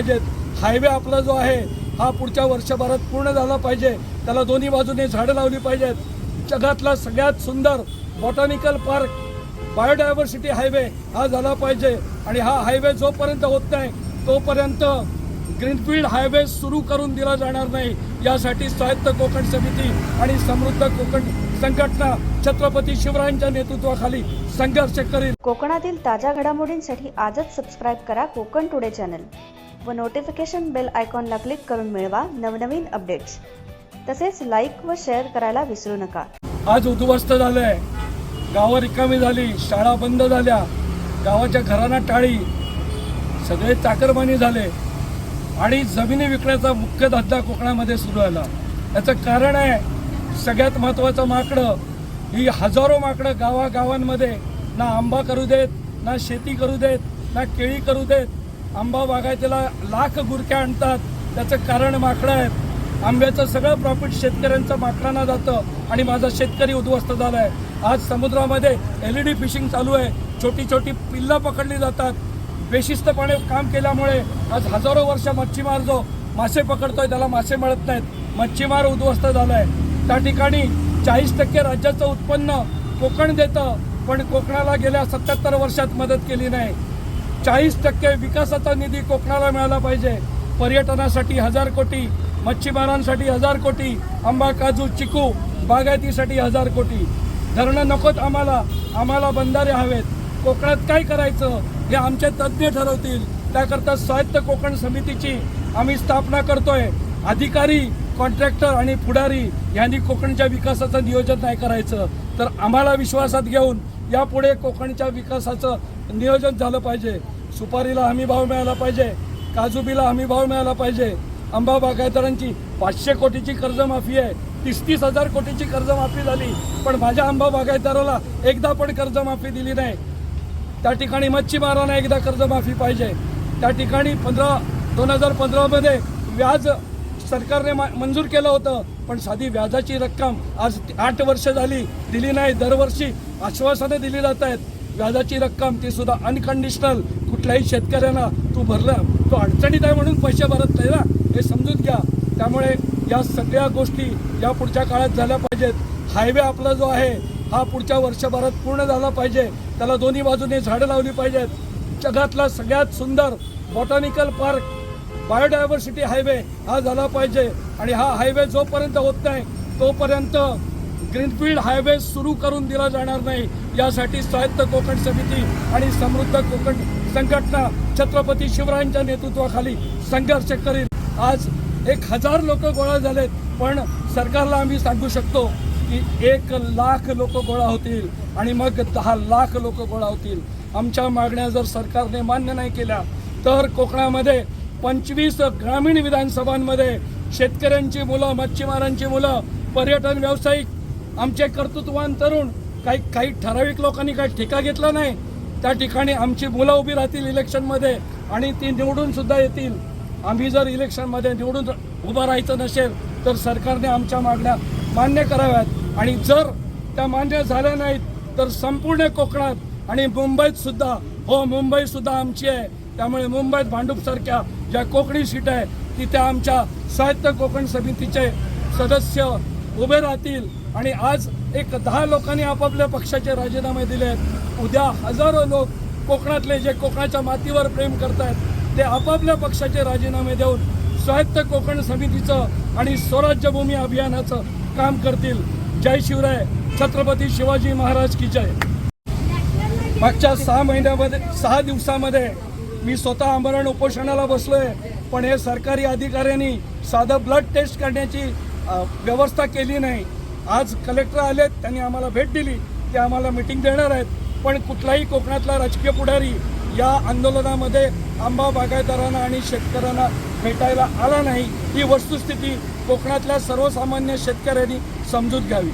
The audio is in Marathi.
पाहिजेत. हायवे आपला जो आहे हा पुढच्या वर्षभरात पूर्ण झाला पाहिजे. त्याला दोन्ही बाजूने झाडं लावली पाहिजेत. जगातला सगळ्यात सुंदर बॉटॅनिकल पार्क बायोडायव्हर्सिटी हायवे हा झाला पाहिजे. आणि हा हायवे जोपर्यंत होत नाही तोपर्यंत ग्रीनफील्ड हायवे सुरू करून दिला जाणार नाही. यासाठी स्वायत्त कोकण समिती आणि समृद्ध कोकण संघटना छत्रपती शिवरायांच्या नेतृत्वाखाली संघर्ष करील. कोकणातील ताज्या घडामोडींसाठी आजच सबस्क्राईब करा कोकण टुडे चॅनल व नोटिफिकेशन बेल आयकॉनला क्लिक करून मिळवा नवनवीन अपडेट्स तसेच लाईक व शेअर करायला विसरू नका. आज उद्ध्वस्त झालंय. गावं रिकामी झाली शाळा बंद झाल्या गावाच्या घरांना टाळी. सगळे चाकरमानी झाले. आणि जमिनी विकण्याचा मुख्य धंदा कोकणामध्ये सुरू झाला. याचं कारण आहे सगळ्यात महत्त्वाचं माकडं. ही हजारो माकडं गावागावांमध्ये ना आंबा करू देत ना शेती करू देत ना केळी करू देत आंबा बागायतीला लाख गुरख्या आणतात. त्याचं कारण माकडं आहे आंब्याचं सगळं प्रॉफिट शेतकऱ्यांचं माकडांना जातं आणि माझा शेतकरी उद्ध्वस्त झाला आहे आज समुद्रामध्ये एल ई डी फिशिंग चालू आहे. छोटी छोटी पिल्लं पकडली जातात. बेशिस्तपणे काम केल्यामुळे आज हजारो वर्ष मच्छीमार जो मासे पकडतोय त्याला मासे मिळत नाहीत. मच्छीमार उद्ध्वस्त झाला आहे त्या ठिकाणी चाळीस टक्के राज्याचं उत्पन्न कोकण देतं पण कोकणाला गेल्या सत्याहत्तर वर्षात मदत केली नाही. चाळीस टक्के विकासाचा निधी कोकणाला मिळाला पाहिजे. पर्यटनासाठी हजार कोटी मच्छीमारांसाठी हजार कोटी आंबा काजू चिकू बागायतीसाठी हजार कोटी. धरणं नकोत आम्हाला आम्हाला बंधारे हवेत. कोकणात काय करायचं हे आमचे तज्ज्ञ ठरवतील. त्याकरता स्वायत्त कोकण समितीची आम्ही स्थापना करतोय. अधिकारी कॉन्ट्रॅक्टर आणि पुढारी यांनी कोकणच्या विकासाचं नियोजन नाही करायचं. तर आम्हाला विश्वासात घेऊन यापुढे कोकणच्या विकासाचं नियोजन झालं पाहिजे. सुपारीला हमी भाव मिळाला पाहिजे. काजूबीला हमी भाव मिळाला पाहिजे. आंबा बागायतदारांची पाचशे कोटीची कर्जमाफी आहे. तीस तीस हजार कोटीची कर्जमाफी झाली. पण माझ्या आंबा बागायतदाराला एकदा पण कर्जमाफी दिली नाही. त्या ठिकाणी मच्छीमारांना एकदा कर्जमाफी पाहिजे. त्या ठिकाणी पंधरा दोन हजार पंधरामध्ये व्याज सरकारने मा- मंजूर केलं होतं. पण साधी व्याजाची रक्कम आज आठ वर्ष झाली. दिली नाही. दरवर्षी आश्वासनं दिली जात आहेत. व्याजाची रक्कम ती सुद्धा अनकंडिशनल कुठल्याही शेतकऱ्यांना तू भरला तो अडचणीत आहे म्हणून पैसे भरत नाही ना. हे समजून घ्या. त्यामुळे या सगळ्या गोष्टी या पुढच्या काळात झाल्या पाहिजेत. हायवे आपला जो आहे हा पुढच्या वर्षभरात पूर्ण झाला पाहिजे. त्याला दोन्ही बाजूने झाडं लावली पाहिजेत. जगातला सगळ्यात सुंदर बॉटॅनिकल पार्क बायोडायव्हर्सिटी हायवे हा झाला पाहिजे. आणि हा हायवे जोपर्यंत होत नाही तोपर्यंत ग्रीनफील्ड हायवे सुरू करून दिला जाणार नाही. यासाठी स्वायत्त कोकण समिती आणि समृद्ध कोकण संघटना छत्रपती शिवरायांच्या नेतृत्वाखाली संघर्ष करील. आज एक हजार लोक गोळा झालेत पण सरकारला आम्ही सांगू शकतो की एक लाख लोक गोळा होतील आणि मग दहा लाख लोक गोळा होतील. आमच्या मागण्या जर सरकारने मान्य नाही केल्या तर कोकणामध्ये पंचवीस ग्रामीण विधानसभांमध्ये शेतकऱ्यांची मुलं मच्छीमारांची मुलं पर्यटन व्यावसायिक आमचे कर्तृत्ववान तरुण काही काही ठराविक लोकांनी काही ठिका घेतला नाही त्या ठिकाणी आमची मुलं उभी राहतील इलेक्शनमध्ये आणि ती निवडून सुद्धा येतील. आम्ही जर इलेक्शनमध्ये निवडून उभं राहायचं नसेल तर सरकारने आमच्या मागण्या मान्य कराव्यात. आणि जर त्या मान्य झाल्या नाहीत तर संपूर्ण कोकणात आणि मुंबईत सुद्धा हो मुंबई सुद्धा आमची आहे. त्यामुळे मुंबईत भांडूपसारख्या ज्या कोकणी सीट आहे तिथे आमच्या साहित्य कोकण समितीचे सदस्य उभे राहतील. आणि आज एक दहा लोकांनी आपापल्या पक्षाचे राजीनामे दिले आहेत. उद्या हजारो लोक कोकणातले जे कोकणाच्या मातीवर प्रेम करतायत ते आपापल्या पक्षाचे राजीनामे देऊन स्वायत्त कोकण समितीचं आणि स्वराज्यभूमी अभियानाचं काम करतील. जय शिवराय. छत्रपती शिवाजी महाराज की जय. मागच्या सहा महिन्यामध्ये सहा दिवसामध्ये मी स्वतः आमरण उपोषणाला बसलोय पण हे सरकारी अधिकाऱ्यांनी साधं ब्लड टेस्ट करण्याची व्यवस्था केली नाही. आज कलेक्टर आलेत त्यांनी आम्हाला भेट दिली ते आम्हाला मिटिंग देणार आहेत. पण कुठलाही कोकणातला राजकीय पुढारी या आंदोलनामध्ये आंबा बागायतदारांना आणि शेतकऱ्यांना भेटायला आला नाही. ही वस्तुस्थिती कोकणातल्या सर्वसामान्य शेतकऱ्यांनी समजूत घ्यावी.